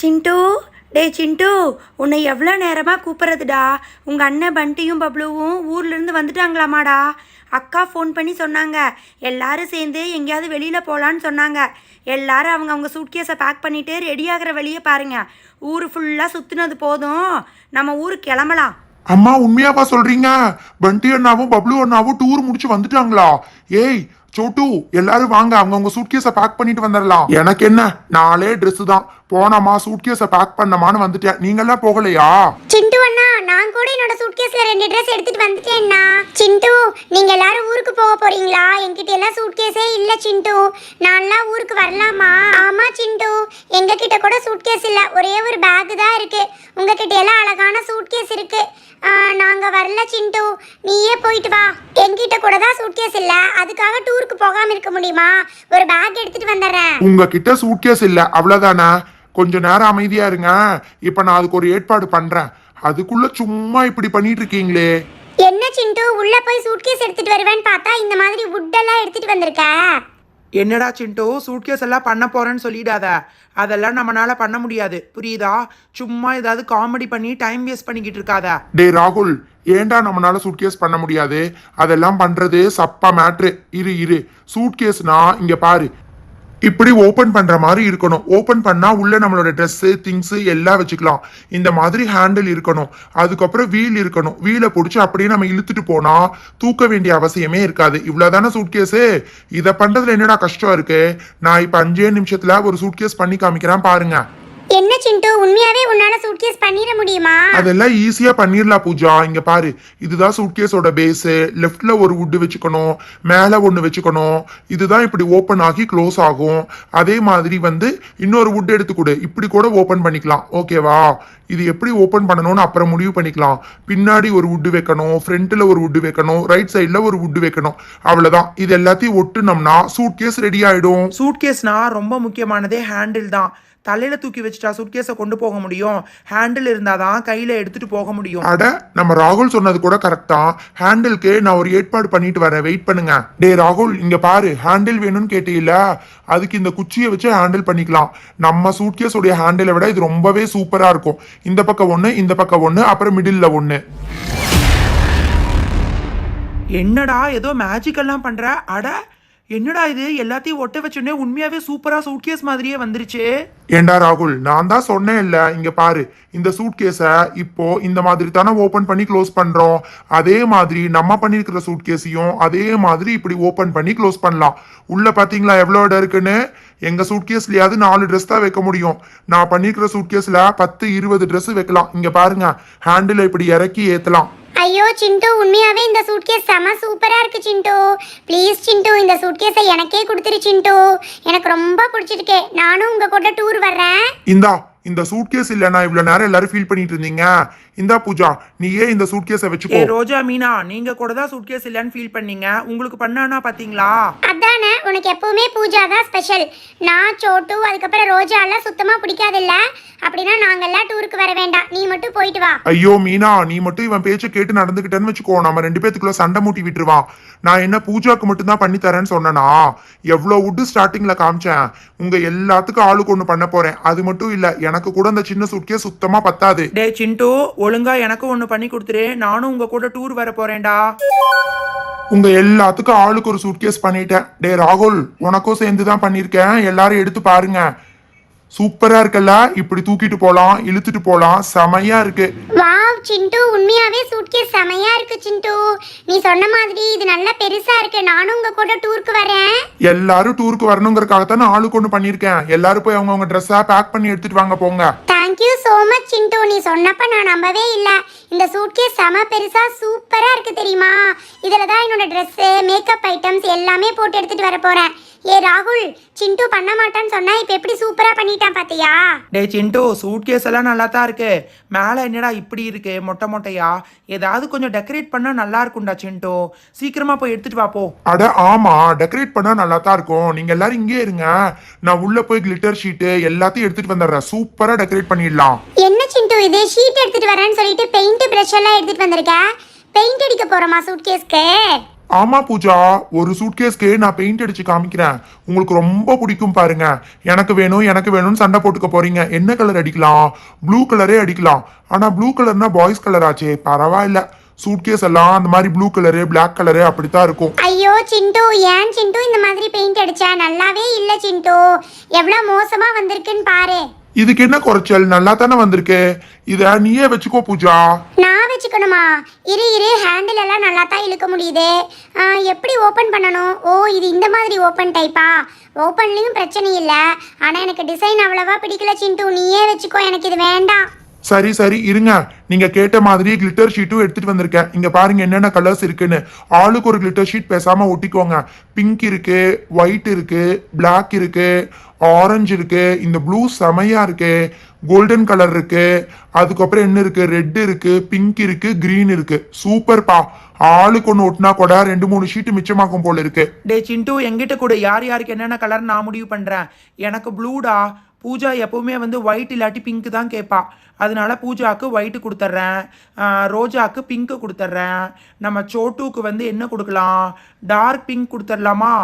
சிண்டு டேய் சிண்டு உன்னை எவ்வளோ நேரமாக கூப்பிட்றதுடா. உங்கள் அண்ணன் பண்டியும் பப்ளுவும் ஊர்லேருந்து வந்துட்டாங்களாமாடா. அக்கா ஃபோன் பண்ணி சொன்னாங்க. எல்லாரும் சேர்ந்து எங்கேயாவது வெளியில் போகலான்னு சொன்னாங்க. எல்லாரும் அவங்க அவங்க சூட்கேஸை பேக் பண்ணிவிட்டு ரெடி ஆகிற வழியை பாருங்கள் ஊர் ஃபுல்லாக சுற்றுனது போதும். நம்ம ஊருக்கு கிளம்பலாம். அம்மா உண்மையாப்பா சொல்றீங்க? பண்டி அண்ணாவும் பப்ளு அண்ணாவும் டூர் முடிச்சு வந்துட்டாங்களா? ஏய் சோட்டு எல்லாரும் வாங்க அவங்கவுங்க சூட்கேஸை பேக் பண்ணிட்டு வந்துடலாம் எனக்கு என்ன? நாளே ட்ரெஸ் தான். போனமா சூட்கேஸை பேக் பண்ணமான்னு வந்துட்டேன். நீங்கெல்லாம் போகலையா? சிண்டு அண்ணா நான் கூட என்னோட சூட்கேஸ்ல ரெண்டு ட்ரெஸ் எடுத்துட்டு வந்துட்டேன்னா சிண்டு நீங்க எல்லாரும் ஊருக்கு போக போறீங்களா? என்கிட்ட எல்லாம் சூட்கேஸே இல்ல சிண்டு. நான்லாம் ஊருக்கு வரலாமா? ஆமா சிண்டு. எங்க கிட்ட கூட சூட்கேஸ் இல்ல. ஒரே ஒரு பேக் தான் இருக்கு. உங்ககிட்ட எல்லாம் அழகான சூட்கேஸ் இருக்கு. நாங்க வரல சிண்டு. நீயே போயிட்டு வா. என்கிட்ட கூட தான் சூட்கேஸ் இல்ல. அதுக்காக டூருக்கு போகாம இருக்க முடியுமா? ஒரு பேக் எடுத்துட்டு வந்துடுறேன். உங்ககிட்ட சூட்கேஸ் இல்ல. அவ்வளவுதானா? கொஞ்ச நேரம் அமைதியா இருங்க. இப்ப நான் அதுக்கு ஒரு ஏற்பாடு பண்றேன். அதுக்குள்ள சும்மா இப்படி பண்ணிட்டு இருக்கீங்களே என்ன சிண்டு உள்ள போய் சூட்கேஸ் எடுத்துட்டு வருவேன்னு பார்த்தா இந்த மாதிரி வுட்டெல்லாம் எடுத்துட்டு வந்திருக்க? என்னடா சிண்டு சூட்கேஸ் எல்லாம் பண்ண போறேன்னு சொல்லிடாத. அதெல்லாம் நம்மளால பண்ண முடியாது. புரியுதா? சும்மா ஏதாவது காமெடி பண்ணி டைம் வேஸ்ட் பண்ணிக்கிட்டு இருக்காத. டேய் ராகுல் ஏன்டா நம்மளால சூட்கேஸ் பண்ண முடியாது? அதெல்லாம் பண்றது சப்பா மேட்ரு இரு இரு. சூட்கேஸ்னா இங்க பாரு. இப்படி ஓப்பன் பண்ற மாதிரி இருக்கணும். ஓப்பன் பண்ணா உள்ள நம்மளோட ட்ரெஸ்ஸு திங்ஸ் எல்லாம் வச்சுக்கலாம். இந்த மாதிரி ஹேண்டில் இருக்கணும். அதுக்கப்புறம் வீல் இருக்கணும். வீலை பிடிச்சி அப்படியே நம்ம இழுத்துட்டு போனா தூக்க வேண்டிய அவசியமே இருக்காது. இவ்வளவுதானே சூட்கேஸு இதை பண்றதுல என்னடா கஷ்டம் இருக்கு? நான் இப்ப அஞ்சே நிமிஷத்துல ஒரு சூட்கேஸ் பண்ணி காமிக்கிறேன் பாருங்க. சிண்டு உண்மையாவே உன்னால சூட்கேஸ் பண்ணிட முடியுமா? அதெல்லாம் ஈஸியா பண்ணிரலாம் பூஜா. இங்க பாரு இதுதான் சூட்கேஸோட பேஸ் லெஃப்ட்ல ஒரு வுட் வச்சுக்கணும் மேல ஒண்ணு வச்சுக்கணும். இதுதான் இப்படி ஓபன் ஆகி க்ளோஸ் ஆகும். அதே மாதிரி வந்து இன்னொரு வுட் எடுத்து கொடு. இப்படி கூட ஓபன் பண்ணிக்கலாம். ஓகேவா இது எப்படி ஓபன் பண்ணணும்னு அப்புறம் முடிவு பண்ணிக்கலாம். பின்னாடி ஒரு வுட் வைக்கணும் ஃப்ரண்ட்ல ஒரு வுட் வைக்கணும் ரைட் சைடுல ஒரு வுட் வைக்கணும். அவ்வளவுதான். இது எல்லாத்தையும் ஒட்டுனோம்னா சூட்கேஸ் ரெடி ஆயிடும். சூட்கேஸ்னா ரொம்ப முக்கியமானதே ஹேண்டில் தான். தலையில தூக்கி வச்சுட்டா சூட்கேஸை கொண்டு போக முடியும். ஹேண்டில் இருந்தாதான் கையில எடுத்துட்டு போக முடியும். அட நம்ம ராகுல் சொன்னது கூட கரெக்ட் தான். ஹேண்டிலுக்கு நான் ஒரு ஏற்பாடு பண்ணிட்டு வரேன். வெயிட் பண்ணுங்க. டே ராகுல் இங்க பாரு. ஹேண்டில் வேணும்னு கேட்டீல்ல? அதுக்கு இந்த குச்சியை வச்சு ஹேண்டில் பண்ணிக்கலாம். நம்ம சூட்கேஸ் உடைய ஹேண்டிலை விட இது ரொம்பவே சூப்பரா இருக்கும். இந்த பக்கம் ஒண்ணு இந்த பக்கம் ஒண்ணு அப்புறம் மிடில்ல ஒண்ணு. என்னடா ஏதோ மேஜிக் எல்லாம் பண்ற? அட என்னடா இது? எல்லாத்தையும் ஒட்ட வச்சோடனே உண்மையாவே சூப்பரா சூட்கேஸ் மாதிரியே வந்துருச்சு. ஏண்டா ராகுல்? நான் தான் சொன்னேன் இல்ல. இங்க பாரு இந்த சூட்கேஸை இப்போ இந்த மாதிரி தானே ஓபன் பண்ணி க்ளோஸ் பண்றோம். அதே மாதிரி நம்ம பண்ணிருக்கிற சூட்கேஸையும் அதே மாதிரி இப்படி ஓபன் பண்ணி க்ளோஸ் பண்ணலாம். உள்ள பாத்தீங்களா எவ்வளவு இடம் இருக்குன்னு? எங்க சூட்கேஸ்லயாவது நாலு ட்ரெஸ் தான் வைக்க முடியும். நான் பண்ணிருக்கிற சூட்கேஸ்ல பத்து இருபது ட்ரெஸ் வைக்கலாம். இங்க பாருங்க ஹேண்டில் இப்படி இறக்கி ஏத்தலாம். ஐயோ சிண்டு உண்மையாவே இந்த சூட்கேஸ் செம சூப்பரா இருக்கு சிண்டு. ப்ளீஸ் சிண்டு இந்த சூட்கேஸை எனக்கே கொடுத்துரு சிண்டு. எனக்கு ரொம்ப பிடிச்சிருக்கு. நானும் உங்க கூட டூர் வர்றேன். இந்தா இந்த சூட்கேஸ் இல்லைன்னா இவ்வளவு நேரம் எல்லாரும் ஃபீல் பண்ணிட்டு இருந்தீங்க. இந்தா பூஜா நீயே இந்த சூட்கேஸை ஏ வச்சுக்கோ ரோஜா மீனா நீங்க கூட தான் சூட்கேஸ் இல்லைன்னு ஃபீல் பண்ணீங்க. உங்களுக்கு பண்ணானா பாத்தீங்களா? அதானே உனக்கு எப்பவுமே பூஜா தான் ஸ்பெஷல் நான் சோட்டு அதுக்கப்புறம் ரோஜா எல்லாம் சுத்தமா பிடிக்காதில்ல? அப்படின்னா நாங்கெல்லாம் டூருக்கு வர வேண்டாம். நீ மட்டும் போயிட்டு வா. ஐயோ மீனா நீ மட்டும் இவன் பேச்ச கேட்டு நடந்துக்கிட்டேன்னு வச்சுக்கோ. நம்ம ரெண்டு பேத்துக்குள்ள சண்டை மூட்டி விட்டுருவான் நான் என்ன பூஜாக்கு மட்டும் தான் பண்ணி தரேன்னு சொன்னனா? எவ்வளவு வுட்டு ஸ்டார்டிங்ல காமிச்சேன். உங்க எல்லாத்துக்கும் ஆளுக்கு ஒண்ணு பண்ண போறேன். அது மட்டும் இல்ல எனக்கு கூட அந்த சின்ன சுட்கே சுத்தமா பத்தாது. டே சிண்டு ஒழுங்கா எனக்கும் ஒன்று பண்ணி கொடுத்துரு. நானும் உங்க கூட டூர் வர போறேன்டா. உங்க எல்லாத்துக்கும் ஆளுக்கு ஒரு சூட்கேஸ் பண்ணிட்டேன். டே ராகுல் உனக்கும் சேர்ந்து தான் பண்ணிருக்கேன் எல்லாரும் எடுத்து பாருங்க. சூப்பரா இருக்கல்ல? இப்படி தூக்கிட்டு போலாம் இழுத்துட்டு போலாம். செமையா இருக்கு. வாவ் சிண்டு. உண்மையாவே சூட்கேஸ் செமையா இருக்கு சிண்டு. நீ சொன்ன மாதிரி இது நல்ல பெருசா இருக்கு. நானும் உங்க கூட டூருக்கு வரேன். எல்லாரும் டூருக்கு வரணுங்கிறதுக்காகத்தான் நான் ஆளுக்கு ஒண்ணு பண்ணிருக்கேன் எல்லாரும் போய் அவங்கவுங்க ட்ரெஸ்ஸா பேக் பண்ணி எடுத்துட்டு வாங்க போங்க. தேங்க்யூ ஸோ மச் சிண்டு நீ சொன்னப்ப நான் நம்பவே இல்லை. இந்த சூட்கேஸ் செம பெருசாக சூப்பராக இருக்குது தெரியுமா? இதில் தான் என்னோடய ட்ரெஸ்ஸு மேக்கப் ஐட்டம்ஸ் எல்லாமே போட்டு எடுத்துகிட்டு வர போகிறேன் ஏ ராகுல் சிண்டு பண்ண மாட்டான்னு சொன்னா இப்போ எப்படி சூப்பரா பண்ணிட்டான் பாத்தியா? டே சிண்டு சூட்கேஸ் எல்லாம் நல்லா தான் இருக்கு. மேலே என்னடா இப்படி இருக்கு மொட்டை மொட்டையா? ஏதாவது கொஞ்சம் டெக்கரேட் பண்ணா நல்லா இருக்கும்டா சிண்டு. சீக்கிரமா போய் எடுத்துட்டு வா போ. அட ஆமா டெக்கரேட் பண்ணா நல்லா தான் இருக்கும். நீங்க எல்லாரும் இங்கே இருங்க. நான் உள்ள போய் கிளிட்டர் ஷீட்டு எல்லாத்தையும் எடுத்துட்டு வந்துடுறேன். சூப்பரா டெக்கரேட் பண்ணிடலாம். என்ன சிண்டு இது ஷீட் எடுத்துட்டு வரேன்னு சொல்லிட்டு பெயிண்ட் பிரஷ் எல்லாம் எடுத்துட்டு வந்திருக்க? பெயிண்ட் அடிக்க போறோமா சூட்கேஸ்க்கு ஆமா பூஜா ஒரு சூட்கேஸ்க்கு நான் பெயிண்ட் அடிச்சு காமிக்கிறேன். உங்களுக்கு ரொம்ப பிடிக்கும் பாருங்க. எனக்கு வேணும் எனக்கு வேணும்னு சண்டை போட்டுக்க போறீங்க. என்ன கலர் அடிக்கலாம்? ப்ளூ கலரே அடிக்கலாம். ஆனா ப்ளூ கலர்னா பாய்ஸ் கலர் ஆச்சே. பரவாயில்ல. சூட்கேஸ் எல்லாம் அந்த மாதிரி ப்ளூ கலரு பிளாக் கலரு அப்படித்தான் இருக்கும். ஐயோ சிண்டு. ஏன் சிண்டு இந்த மாதிரி பெயிண்ட் அடிச்சா? நல்லாவே இல்ல சிண்டு. எவ்வளவு மோசமா வந்திருக்குன்னு பாரு இதுக்கு என்ன குறைச்சல்? நல்லா தானே வந்திருக்கு. இத நீயே வச்சுக்கோ பூஜா. நான் வச்சுக்கணுமா? இரு இரு. ஹேண்டில் எல்லாம் நல்லா தான் இழுக்க முடியுது. எப்படி ஓப்பன் பண்ணணும்? ஓ இது இந்த மாதிரி ஓப்பன் டைப்பா ஓப்பன்லேயும் பிரச்சனை இல்லை. ஆனால் எனக்கு டிசைன் அவ்வளவா பிடிக்கல சிண்டு. நீயே வச்சுக்கோ. எனக்கு இது வேண்டாம். சரி சரி. இருங்க. நீங்க கேட்ட மாதிரி கிளிட்டர் ஷீட்டும் எடுத்துட்டு வந்திருக்கேன். இங்க பாருங்க என்னென்ன கலர்ஸ் இருக்குன்னு. ஆளுக்கு ஒரு கிளிட்டர் ஷீட் பேசாம ஒட்டிக்கோங்க. பிங்க் இருக்கு ஒயிட் இருக்கு Black இருக்கு. ஆரஞ்சு இருக்கு இந்த ப்ளூ செமையா இருக்கு கோல்டன் கலர் இருக்கு அதுக்கப்புறம் என்ன இருக்கு ரெட் இருக்கு பிங்க் இருக்கு கிரீன் இருக்கு. சூப்பர்ப்பா ஆளுக்கு ஒன்று ஒட்டினா கூட ரெண்டு மூணு ஷீட் மிச்சமாக்கும் போல இருக்கு. டே சிண்டு எங்கிட்ட கூட. யார் யாருக்கு என்னென்ன கலர் நான் முடிவு பண்ணுறேன் எனக்கு ப்ளூடா பூஜா எப்பவுமே வந்து ஒயிட் இல்லாட்டி பிங்க் தான் கேட்பா அதனால பூஜாவுக்கு ஒயிட்டு கொடுத்துட்றேன் ரோஜாவுக்கு பிங்க்கு கொடுத்துட்றேன் நம்ம சோட்டுக்கு வந்து என்ன கொடுக்கலாம்? டார்க் பிங்க் கொடுத்துடலாமா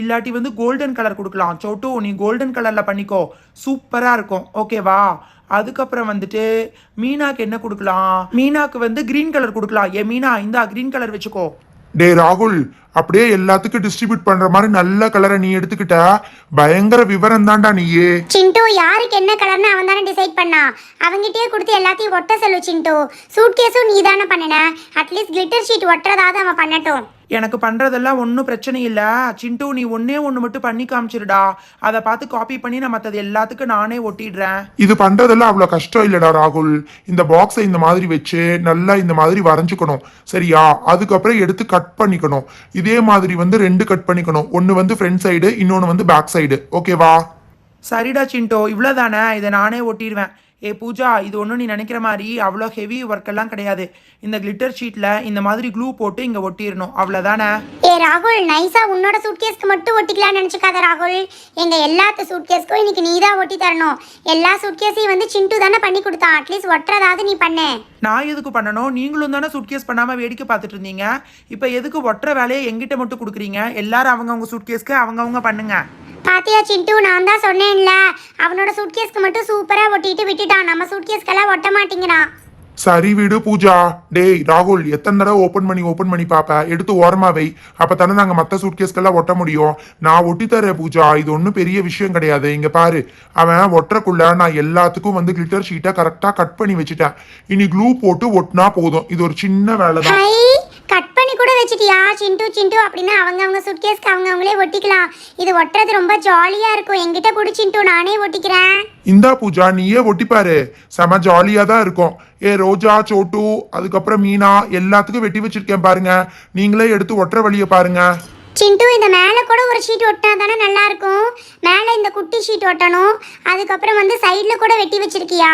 இல்லாட்டி வந்து கோல்டன் கலர் கொடுக்கலாம். சோட்டு நீ கோல்டன் கலரில் பண்ணிக்கோ. சூப்பராக இருக்கும். ஓகேவா அதுக்கப்புறம் வந்துட்டு மீனாக்கு என்ன கொடுக்கலாம்? மீனாக்கு வந்து க்ரீன் கலர் கொடுக்கலாம். ஏ மீனா இந்தா க்ரீன் கலர் வச்சுக்கோ. டே ராகுல் அப்படியே எல்லாத்துக்கும் டிஸ்ட்ரிபியூட் பண்ற மாதிரி நல்ல கலரை நீ எடுத்துக்கிட்ட பயங்கர விவரம் தான்டா நீயே. சிண்டு யாருக்கு என்ன கலர்னு அவன் தானே டிசைட் பண்ணா. அவங்கிட்டயே கொடுத்து எல்லாத்தையும் ஒட்ட சொல்லு சிண்டு. சூட் கேஸும் நீ தானே பண்ணின அட்லீஸ்ட் கிளிட்டர் ஷீட் ஒட்டுறதாவது அவன் பண்ணட்டும். எனக்கு பண்றதெல்லாம் ஒன்றும் பிரச்சனை இல்லை. சிண்டு நீ ஒன்னே ஒன்று மட்டும் பண்ணி காமிச்சிருடா. அதை பார்த்து காப்பி பண்ணி நான் மற்றது எல்லாத்துக்கும் நானே ஒட்டிடுறேன். இது பண்றதெல்லாம் அவ்வளவு கஷ்டம் இல்லடா ராகுல். இந்த பாக்ஸை இந்த மாதிரி வச்சு நல்லா இந்த மாதிரி வரைஞ்சுக்கணும். சரியா? அதுக்கப்புறம் எடுத்து கட் பண்ணிக்கணும். இதே மாதிரி வந்து ரெண்டு கட் பண்ணிக்கணும். ஒன்னு வந்து ஃப்ரண்ட் சைடு இன்னொன்னு வந்து பேக் சைடு ஓகேவா சரிடா சிண்டோ இவ்வளோதானே இதை நானே ஒட்டிடுவேன். ஏ பூஜா இது ஒன்றும் நீ நினைக்கிற மாதிரி அவ்வளோ ஹெவி ஒர்க் எல்லாம் கிடையாது. இந்த கிளிட்டர் ஷீட்டில் இந்த மாதிரி க்ளூ போட்டு இங்கே ஒட்டிடணும் அவ்வளோதானே ஏ ராகுல் நைஸா உன்னோட சூட்கேஸ்க்கு மட்டும் ஒட்டிக்கலாம்னு நினைச்சுக்காத ராகுல். எங்க எல்லாத்து சூட்கேஸ்க்கும் இன்னைக்கு நீ தான் ஒட்டி தரணும். எல்லா சூட்கேஸையும் வந்து சிண்டு தானே பண்ணி கொடுத்தான். அட்லீஸ்ட் ஒட்டுறதாவது நீ பண்ணு. நான் எதுக்கு பண்ணணும்? நீங்களும் தானே சூட்கேஸ் பண்ணாமல் வேடிக்கை பார்த்துட்டு இருந்தீங்க. இப்போ எதுக்கு ஒட்டுற வேலையை எங்கிட்ட மட்டும் கொடுக்குறீங்க? எல்லாரும் அவங்கவுங்க சூட்கேஸ்க்கு அவங்கவுங்க பண்ணுங்க. பாத்தியா சிண்டு நான் தான் சொன்னேன்ல. அவனோட சூட்கேஸ்க்கு மட்டும் சூப்பரா ஒட்டிட்டு விட்டுட்டான். நம்ம சூட்கேஸ்க்கெல்லாம் ஒட்ட மாட்டேங்கிறான். சரி விடு பூஜா. டேய் ராகுல் எத்தனை தடவை ஓப்பன் பண்ணி ஓப்பன் பண்ணி பாப்ப? எடுத்து ஓரமா வை. அப்பதானே நாங்க மத்த சூட்கேஸ்க்கெல்லாம் ஒட்ட முடியும். நான் ஒட்டி தரேன் பூஜா. இது ஒன்றும் பெரிய விஷயம் கிடையாது. இங்க பாரு. அவன் ஒட்டுறக்குள்ள நான் எல்லாத்துக்கும் வந்து கிளிட்டர் ஷீட்டை கரெக்டா கட் பண்ணி வச்சுட்டேன். இனி க்ளூ போட்டு ஒட்டினா போதும். இது ஒரு சின்ன வேலை தான் வச்சிட்டியா? சிண்டு சிண்டு அப்படின்னா அவங்க அவங்க சுட்கேஸ்க்கு அவங்க அவங்களே ஒட்டிக்கலாம். இது ஒட்டுறது ரொம்ப ஜாலியா இருக்கும். என்கிட்ட கொடு சிண்டு. நானே ஒட்டிக்கிறேன். இந்தா பூஜா நீயே ஒட்டிப்பாரு. செம ஜாலியா தான் இருக்கும். ஏ ரோஜா சோட்டு அதுக்கப்புறம் மீனா எல்லாத்துக்கும் வெட்டி வச்சிருக்கேன் பாருங்க. நீங்களே எடுத்து ஒட்டுற வழியை பாருங்க. சிண்டு இந்த மேலே கூட ஒரு ஷீட் ஒட்டினா தானே நல்லாயிருக்கும். மேலே இந்த குட்டி ஷீட் ஒட்டணும். அதுக்கப்புறம் வந்து சைடில் கூட வெட்டி வச்சிருக்கியா?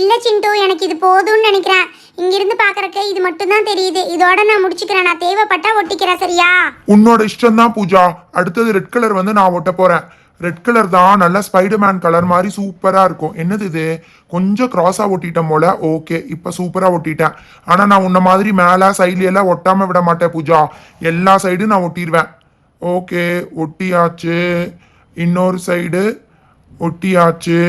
இல்லை சிண்டு எனக்கு இது போதும்னு நினைக்கிறேன். இங்கிருந்து பார்க்கறக்கு இது மட்டும்தான் தெரியுது. இதோட நான் முடிச்சுக்கிறேன். நான் தேவைப்பட்டா ஒட்டிக்கிறேன் சரியா? உன்னோட இஷ்டம் தான் பூஜா. அடுத்தது ரெட் கலர் வந்து நான் ஒட்ட போகிறேன் ரெட் கலர் தான் நல்ல ஸ்பைடர்மேன் கலர் மாதிரி சூப்பராக இருக்கும். என்னது இது? கொஞ்சம் க்ராஸாக ஒட்டிட்டேன் போல. ஓகே இப்போ சூப்பராக ஒட்டிட்டேன். ஆனால் நான் உன்ன மாதிரி மேலே சைட்ல எல்லாம் ஒட்டாமல் விட மாட்டேன் பூஜா. எல்லா சைடும் நான் ஒட்டிடுவேன் ஓகே ஒட்டியாச்சு. இன்னொரு சைடு ஒட்டியாச்சு.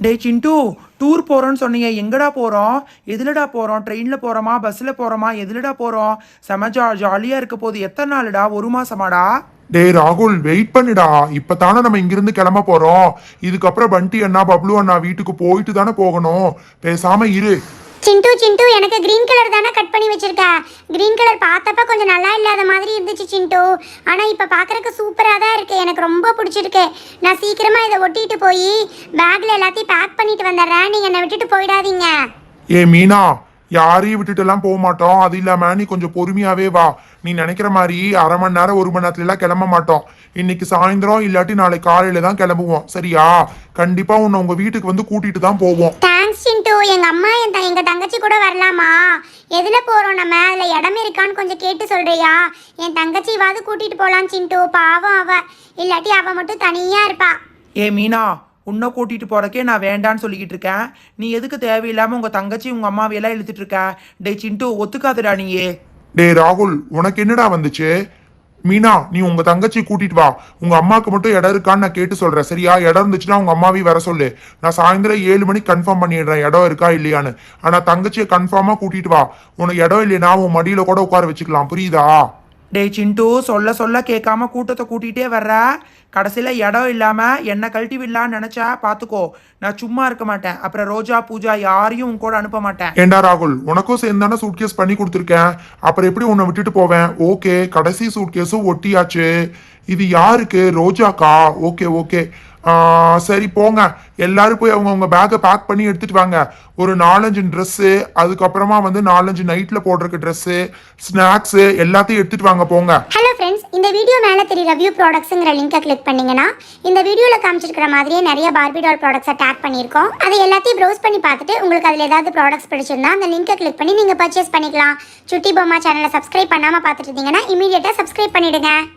டேய் சிண்டு டூர் போகிறோன்னு சொன்னீங்க. எங்கடா போகிறோம் எதுலடா போகிறோம் ட்ரெயினில் போகிறோமா பஸ்ஸில் போகிறோமா எதுலடா போகிறோம் செம ஜா ஜாலியாக இருக்க போது எத்தனை நாளுடா? ஒரு மாசமாடா? டேய் ராகுல் வெயிட் பண்ணுடா. இப்பதானே நம்ம இங்கிருந்து கிளம்ப போறோம். இதுக்கப்புறம் பண்டி அண்ணா பப்ளு அண்ணா வீட்டுக்கு போயிட்டு தானே போகணும். பேசாம இரு. சிண்டு சிண்டு எனக்கு க்ரீன் கலர் தானே கட் பண்ணி வச்சிருக்க. கிரீன் கலர் பார்த்தப்ப கொஞ்சம் நல்லா இல்லாத மாதிரி இருந்துச்சு சிண்டு. ஆனால் இப்போ பார்க்குறக்கு சூப்பராக தான் இருக்குது எனக்கு ரொம்ப பிடிச்சிருக்கு. நான் சீக்கிரமாக இதை ஒட்டிட்டு போய் பேக்கில் எல்லாத்தையும் பேக் பண்ணிட்டு வந்துடுறேன். நீங்கள் என்னை விட்டுட்டு போயிடாதீங்க. ஏ மீனா யாரையும் விட்டுட்டு எல்லாம் போக மாட்டோம். அது இல்லாம நீ கொஞ்சம் பொறுமையாவே வா. நீ நினைக்கிற மாதிரி அரை மணி நேரம் ஒரு மணி நேரத்துல எல்லாம் கிளம்ப மாட்டோம். இன்னைக்கு சாயந்தரம் இல்லாட்டி நாளை காலையில தான் கிளம்புவோம். சரியா? கண்டிப்பா உன்னை உங்க வீட்டுக்கு வந்து கூட்டிட்டு தான் போவோம். தேங்க்ஸ் சிண்டு. எங்கள் அம்மா என் எங்க தங்கச்சி கூட வரலாமா? எதில் போகிறோம் நம்ம? அதில் இடம் இருக்கான்னு கொஞ்சம் கேட்டு சொல்கிறியா என் தங்கச்சிவாவது கூட்டிகிட்டு போகலாம் சிண்டு. பாவம் அவ. இல்லாட்டி அவள் மட்டும் தனியாக இருப்பா. ஏ மீனா உன்னை கூட்டிகிட்டு போகிறக்கே நான் வேண்டான்னு சொல்லிக்கிட்டு இருக்கேன். நீ எதுக்கு தேவையில்லாமல் உங்கள் தங்கச்சி உங்கள் அம்மாவையெல்லாம் இழுத்துட்டு இருக்க? டேய் சிண்டு ஒத்துக்காதுடா நீயே. டேய் ராகுல் உனக்கு என்னடா வந்துச்சு? மீனா நீ உங்க தங்கச்சி கூட்டிட்டு வா. உங்க அம்மாக்கு மட்டும் இடம் இருக்கான்னு நான் கேட்டு சொல்றேன் சரியா? இடம் இருந்துச்சுன்னா உங்க அம்மாவையும் வர சொல்லு. நான் சாயந்தரம் ஏழு மணிக்கு கன்ஃபார்ம் பண்ணிடுறேன் இடம் இருக்கா இல்லையான்னு. ஆனா தங்கச்சியை கன்ஃபார்மா கூட்டிட்டு வா. உனக்கு இடம் இல்லைனா உன் மடியில கூட உட்கார வச்சுக்கலாம் புரியுதா? டேய் சிண்டு சொல்ல சொல்ல கேட்காம கூட்டத்தை கூட்டிகிட்டே வர்ற? கடைசியில் இடம் இல்லாமல் என்னை கழட்டி விடலான்னு நினச்சா பார்த்துக்கோ நான் சும்மா இருக்க மாட்டேன். அப்புறம் ரோஜா பூஜா யாரையும் உன் கூட அனுப்ப மாட்டேன். ஏண்டா ராகுல் உனக்கும் சேர்ந்து தானே சூட்கேஸ் பண்ணி கொடுத்துருக்கேன். அப்புறம் எப்படி உன்னை விட்டுட்டு போவேன்? ஓகே கடைசி சூட்கேஸும் ஒட்டியாச்சு. இது யாருக்கு? ரோஜாக்கா? Okay okay. சரி போங்க. எல்லாரும் போய் அவங்க அவங்க பேக்கை பேக் பண்ணி எடுத்துட்டு வாங்க. ஒரு நாலஞ்சு ட்ரெஸ்ஸு அதுக்கப்புறமா வந்து நாலஞ்சு நைட்ல போடுறக்கு ட்ரெஸ்ஸு ஸ்நாக்ஸு எல்லாத்தையும் எடுத்துட்டு வாங்க போங்க. ஹலோ ஃப்ரெண்ட்ஸ் இந்த வீடியோ மேலே தெரியுற வியூ ப்ராடக்ட்ஸுங்கிற லிங்கை கிளிக் பண்ணீங்கன்னா இந்த வீடியோவில் காமிச்சிருக்கிற மாதிரியே நிறைய பார்பி டால் ப்ராடக்ட்ஸை டேக் பண்ணியிருக்கோம். அதை எல்லாத்தையும் ப்ரௌஸ் பண்ணி பார்த்துட்டு உங்களுக்கு அதில் ஏதாவது ப்ராடக்ட்ஸ் பிடிச்சிருந்தா அந்த லிங்கை கிளிக் பண்ணி நீங்கள் பர்ச்சேஸ் பண்ணிக்கலாம். சுட்டி பொம்மா சேனலை சப்ஸ்கிரைப் பண்ணாமல் பார்த்துட்டு இருந்தீங்கன்னா இமீடியட்டாக சப்ஸ்கிரைப் பண்ணிடுங்க.